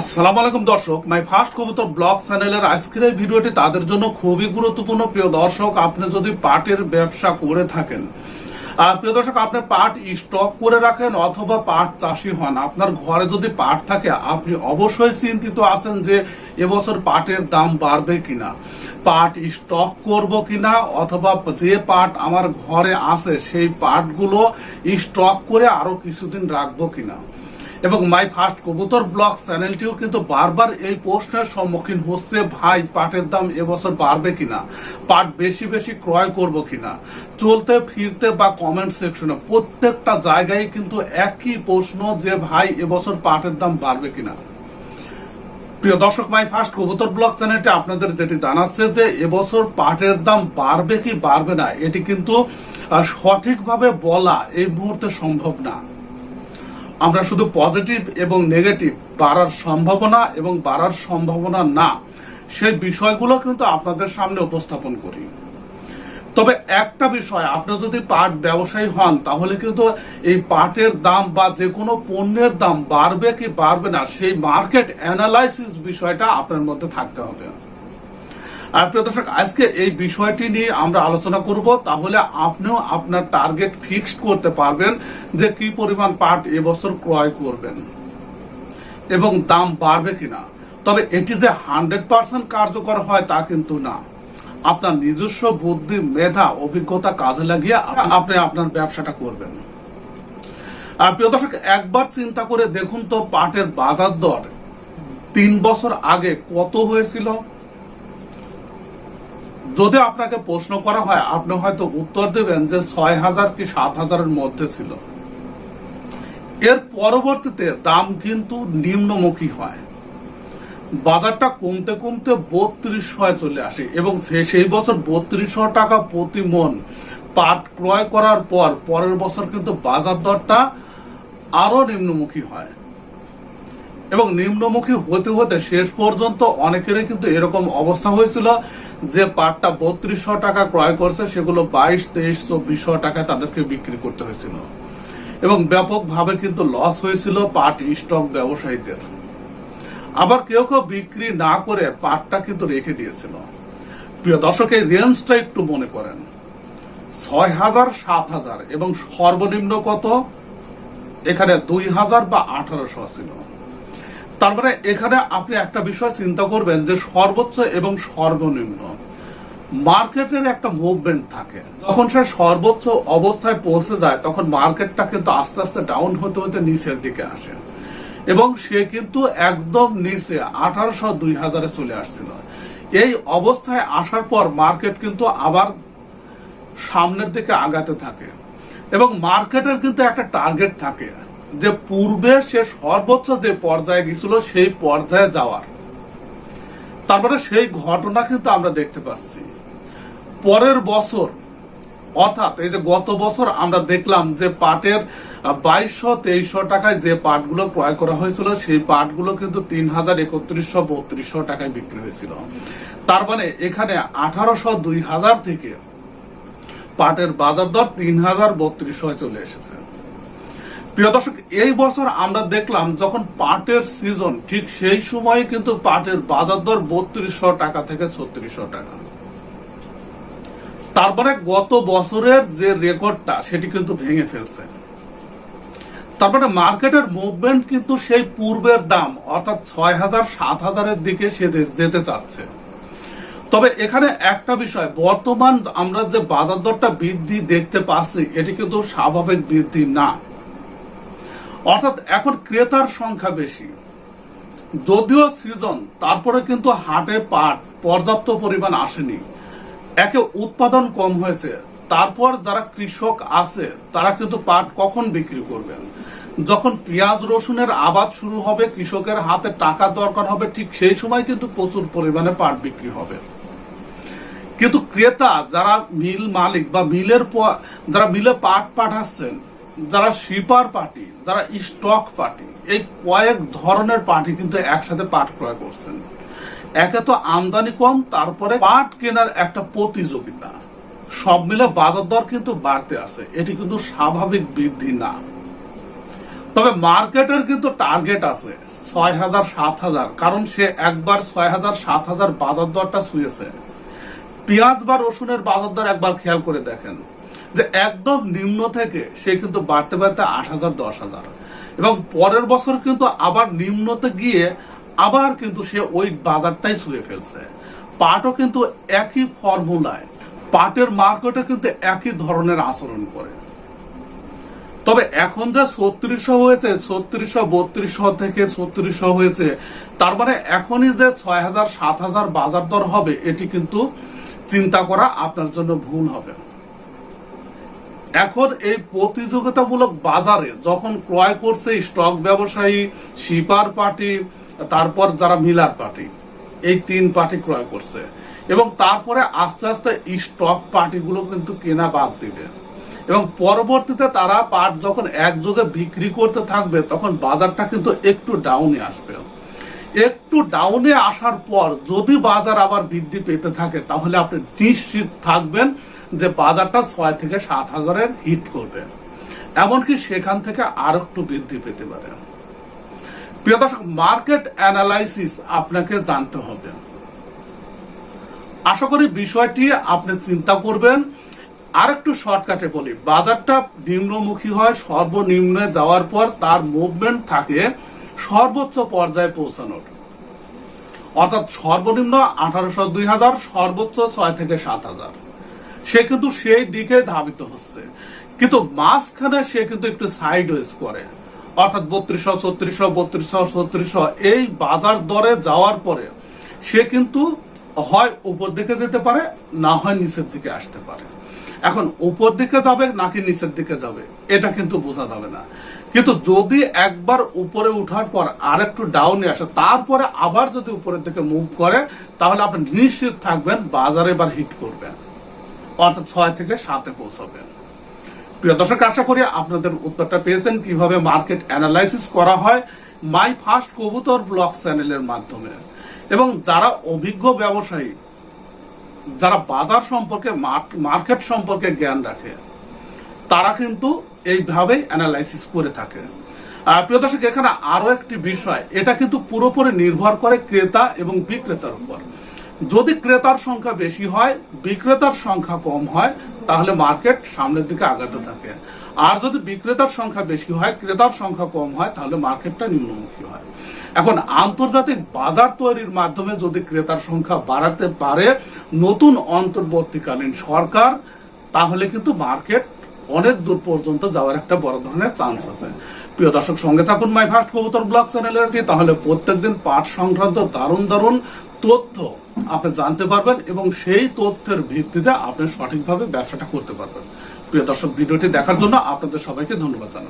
আসসালামু আলাইকুম দর্শক, মাই ফার্স্ট কবুতর ব্লগ চ্যানেলের আজকের এই ভিডিওটি তাদের জন্য খুবই গুরুত্বপূর্ণ। প্রিয় দর্শক, আপনি যদি পাটের ব্যবসা করে থাকেন প্রিয় দর্শক, আপনি পাট স্টক করে রাখেন অথবা পাট চাষি হন, আপনার ঘরে যদি পাট থাকে, আপনি অবশ্যই চিন্তিত আছেন যে এবছর পাটের দাম বাড়বে কিনা, পাট স্টক করব কিনা, অথবা যে পাট আমার ঘরে আছে, সেই পাটগুলো স্টক করে আরও কিছুদিন রাখব কিনা। এবং মাই ফার্স্ট কবুতর ব্লগ চ্যানেলটিও কিন্তু বারবার এই প্রশ্নের সম্মুখীন হচ্ছে, ভাই, পাটের দাম এবছর বাড়বে কিনা? পাট বেশি বেশি ক্রয় করব কিনা? চলতে, ফিরতে বা কমেন্ট সেকশনে প্রত্যেকটা জায়গায় কিন্তু একই প্রশ্ন যে, ভাই, এবছর পাটের দাম বাড়বে কিনা? প্রিয় দর্শক, মাই ফার্স্ট কবুতর ব্লগ চ্যানেলটি আপনাদের যেটি জানাচ্ছে যে, এবছর পাটের দাম বাড়বে কি বাড়বে না, এটি কিন্তু সঠিকভাবে বলা এই মুহূর্তে সম্ভব না। আমরা শুধু পজিটিভ এবং নেগেটিভ, বাড়ার সম্ভাবনা এবং বাড়ার সম্ভাবনা না সেই বিষয়গুলো কিন্তু আপনাদের সামনে উপস্থাপন করি। তবে একটা বিষয়, আপনি যদি পাট ব্যবসায়ী হন, তাহলে কিন্তু এই পাটের দাম বা যে কোনো পণ্যের দাম বাড়বে কি বাড়বে না, সেই মার্কেট অ্যানালাইসিস বিষয়টা আপনার মধ্যে থাকতে হবে। আর প্রিয় দর্শক, আজকে এই বিষয়টি নিয়ে আমরা আলোচনা করব। তাহলে আপনিও আপনার টার্গেট ফিক্সড করতে পারবেন যে কি পরিমাণ পাট এবছর ক্রয় করবেন এবং দাম বাড়বে কিনা। তবে এটি যে হান্ড্রেড পার্সেন্ট কার্যকর হয় তা কিন্তু না। আপনার নিজস্ব বুদ্ধি, মেধা, অভিজ্ঞতা কাজে লাগিয়ে আপনি আপনার ব্যবসাটা করবেন। আর প্রিয় দর্শক, একবার চিন্তা করে দেখুন তো পাটের বাজার দর তিন বছর আগে কত হয়েছিল? যদি আপনাকে প্রশ্ন করা হয়, আপনি হয়তো উত্তর দেবেন যে ছয় হাজার কি সাত হাজারের মধ্যে ছিল। এর পরবর্তীতে দাম কিন্তু নিম্নমুখী হয়। বাজারটা কমতে কমতে বত্রিশশো চলে আসে এবং সেই বছর বত্রিশশো টাকা প্রতি মন পাট ক্রয় করার পর পরের বছর কিন্তু বাজার দরটা আরও নিম্নমুখী হয়। এবং নিম্নমুখী হতে হতে শেষ পর্যন্ত অনেকেরই কিন্তু এরকম অবস্থা হয়েছিল যে পাটটা বত্রিশশো টাকা ক্রয় করছে, সেগুলো বাইশ, তেইশ, চব্বিশশো টাকায় তাদেরকে বিক্রি করতে হয়েছিল। এবং ব্যাপকভাবে কিন্তু লস হয়েছিল পাট স্টক ব্যবসায়ীদের। আবার কেউ কেউ বিক্রি না করে পাটটা কিন্তু রেখে দিয়েছিল। প্রিয় দর্শক, এই রেঞ্জটা একটু মনে করেন। ছয় হাজার, সাত হাজার এবং সর্বনিম্ন কত? এখানে দুই হাজার বা আঠারোশো ছিল। তার মানে এখানে আপনি একটা বিষয় চিন্তা করবেন যে সর্বোচ্চ এবং সর্বনিম্ন। মার্কেটের একটা মুভমেন্ট থাকে। যখন সে সর্বোচ্চ অবস্থায় পৌঁছে যায়, তখন মার্কেটটা কিন্তু আস্তে আস্তে ডাউন হতে হতে নিচের দিকে আসে। এবং সে কিন্তু একদম নিচে আঠারোশো দুই হাজারে চলে আসছিল। এই অবস্থায় আসার পর মার্কেট কিন্তু আবার সামনের দিকে আগাতে থাকে। এবং মার্কেটের কিন্তু একটা টার্গেট থাকে। যে পূর্বে সে সর্বোচ্চ যে পর্যায়ে গেছিল সেই পর্যায়ে যাওয়ার। তারপরে সেই ঘটনা কিন্তু আমরা দেখতে পাচ্ছি। পরের বছর, অর্থাৎ এই যে গত বছর আমরা দেখলাম যে পাটের বাইশশো তেইশশো টাকায় যে পাটগুলো ক্রয় করা হয়েছিল, সেই পাটগুলো কিন্তু তিন হাজার একত্রিশশো বত্রিশশো টাকায় বিক্রি হয়েছিল। তার মানে এখানে আঠারোশো দুই হাজার থেকে পাটের বাজার দর তিন হাজার বত্রিশশো চলে এসেছে। প্রিয় দর্শক, এই বছর আমরা দেখলাম যখন পাটের সিজন ঠিক সেই সময় কিন্তু পাটের বাজার দর বত্রিশশো টাকা থেকে ছত্রিশশো টাকা। তারপরে গত বছরের যে রেকর্ডটা, সেটি কিন্তু ভেঙে ফেলছে। তারপরে মার্কেটের মুভমেন্ট কিন্তু সেই পূর্বের দাম, অর্থাৎ ছয় হাজার সাত হাজারের দিকে সে যেতে চাচ্ছে। তবে এখানে একটা বিষয়, বর্তমান আমরা যে বাজার দরটা বৃদ্ধি দেখতে পাচ্ছি, এটি কিন্তু স্বাভাবিক বৃদ্ধি না। অর্থাৎ এখন ক্রেতার সংখ্যা বেশি। যদিও সিজন তারপরে কিন্তু হাটে পাট পর্যাপ্ত পরিমাণ আসেনি। একে উৎপাদন কম হয়েছে। তারপর যারা কৃষক আছে, তারা কিন্তু পাট কখন বিক্রি করবেন? যখন পেঁয়াজ, রসুনের আবাদ শুরু হবে, কৃষকের হাতে টাকা দরকার হবে, ঠিক সেই সময় কিন্তু প্রচুর পরিমাণে পাট বিক্রি হবে। কিন্তু ক্রেতা, যারা মিল মালিক বা মিলের যারা মিলে পাট পাঠাচ্ছেন যারা শিপার পার্টি যারা স্টক পার্টি এই কয়েক ধরনের পার্টি কিন্তু একসাথে পাট ক্রয় করছেন। একে তো আমদানি কম, তারপরে পাট কেনার একটা প্রতিযোগিতা। সব মিলে বাজার দর কিন্তু বাড়তে আছে, এটি কিন্তু স্বাভাবিক বৃদ্ধি না। তবে মার্কেটের কিন্তু টার্গেট আছে, ছয় হাজার সাত হাজার, কারণ সে একবার ছয় হাজার সাত হাজার বাজার দরটা ছুঁয়েছে। পেঁয়াজ বা রসুনের বাজার দর একবার খেয়াল করে দেখেন। যে একদম নিম্ন থেকে সে কিন্তু বাড়তে বাড়তে আট হাজার, দশ হাজার। এবং পরের বছর কিন্তু আবার নিম্নতে গিয়ে আবার কিন্তু সে ওই বাজারটাই ছুঁয়ে ফেলছে। পাটও কিন্তু একই ফর্মুলায়, পাটের মার্কেটে কিন্তু একই ধরনের আচরণ করে। তবে এখন যে ছত্রিশশো হয়েছে, ছত্রিশশো, বত্রিশশো থেকে ছত্রিশশো হয়েছে, তার মানে এখনই যে ছয় হাজার, সাত হাজার বাজার দর হবে, এটি কিন্তু চিন্তা করা আপনার জন্য ভুল হবে। এখন এই প্রতিযোগিতামূলক বাজারে যখন ক্রয় করছে স্টক ব্যবসায়ী, শিপার পার্টি, তারপর যারা মিলার পার্টি, এই তিন পার্টি ক্রয় করছে। এবং তারপরে আস্তে আস্তে স্টক পার্টিগুলো কিন্তু কেনা বাদ দিবে। এবং পরবর্তীতে তারা পাট যখন একযোগে বিক্রি করতে থাকবে, তখন বাজারটা কিন্তু একটু ডাউনে আসবে। একটু ডাউনে আসার পর যদি বাজার আবার বৃদ্ধি পেতে থাকে, তাহলে আপনি নিশ্চিত থাকবেন যে বাজারটা ছয় থেকে সাত হাজারের হিট করবে। এমনকি সেখান থেকে আর একটু বৃদ্ধি পেতে পারে। প্রিয় দর্শক, মার্কেট অ্যানালাইসিস আপনাকে জানতে হবে। আশা করি বিষয়টি আপনি চিন্তা করবেন। আর একটু শর্টকাটে বলি, বাজারটা নিম্নমুখী হয়, সর্বনিম্নে যাওয়ার পর তার মুভমেন্ট থাকে সর্বোচ্চ পর্যায়ে পৌঁছানোর। অর্থাৎ সর্বনিম্ন আঠারোশো দুই হাজার, সর্বোচ্চ ছয় থেকে সাত হাজার। সে কিন্তু সেই দিকে ধাবিত হচ্ছে। কিন্তু মাঝখানে সে কিন্তু একটু সাইড ওয়েজ করে। অর্থাৎ বত্রিশশো, ছত্রিশশো বত্রিশশো, ছত্রিশশো এই বাজার দরে যাওয়ার পরে সে কিন্তু হয় উপর দিকে যেতে পারে, না হয় নিচের দিকে আসতে পারে। এখন উপর দিকে যাবে নাকি নিচের দিকে যাবে, এটা কিন্তু বোঝা যাবে না। কিন্তু যদি একবার উপরে উঠার পর আর একটু ডাউনে আসে, তারপরে আবার যদি উপরের দিকে মুভ করে, তাহলে আপনি নিশ্চিত থাকবেন বাজারে এবার হিট করবেন অর্থাৎ ছয় থেকে সাতে পৌঁছবে। প্রিয় দর্শক, আশা করি আপনাদের উত্তরটা পেয়েছেন কীভাবে মার্কেট অ্যানালাইসিস করা হয় মাই ফার্স্ট কবুতর ব্লগ চ্যানেলের মাধ্যমে। এবং যারা অভিজ্ঞ ব্যবসায়ী, যারা বাজার সম্পর্কে মার্কেট সম্পর্কে জ্ঞান রাখে, তারা কিন্তু এইভাবে অ্যানালাইসিস করে থাকে। প্রিয় দর্শক, এখানে আরও একটি বিষয়, এটা কিন্তু পুরোপুরি নির্ভর করে ক্রেতা এবং বিক্রেতার উপর। যদি ক্রেতার সংখ্যা বেশি হয়, বিক্রেতার সংখ্যা কম হয়, তাহলে মার্কেট সামনের দিকে আগাতে থাকে। আর যদি বিক্রেতার সংখ্যা বেশি হয়, ক্রেতার সংখ্যা কম হয়, তাহলে মার্কেটটা নিম্নমুখী হয়। এখন আন্তর্জাতিক বাজার তৈরির মাধ্যমে যদি ক্রেতার সংখ্যা বাড়াতে পারে নতুন অন্তর্বর্তীকালীন সরকার, তাহলে কিন্তু মার্কেট অনেক দূর পর্যন্ত যাওয়ার একটা বড় ধরনের চান্স আছে। প্রিয় দর্শক, সঙ্গে থাকুন মাই ফার্স্ট কবুতর ব্লগ চ্যানেলের তাহলে প্রত্যেকদিন পাঠ সংক্রান্ত দারুণ দারুণ তথ্য আপনি জানতে পারবেন এবং সেই তথ্যের ভিত্তিতে আপনি সঠিকভাবে ব্যবসাটা করতে পারবেন। প্রিয় দর্শক, ভিডিওটি দেখার জন্য আপনাদের সবাইকে ধন্যবাদ জানাচ্ছি।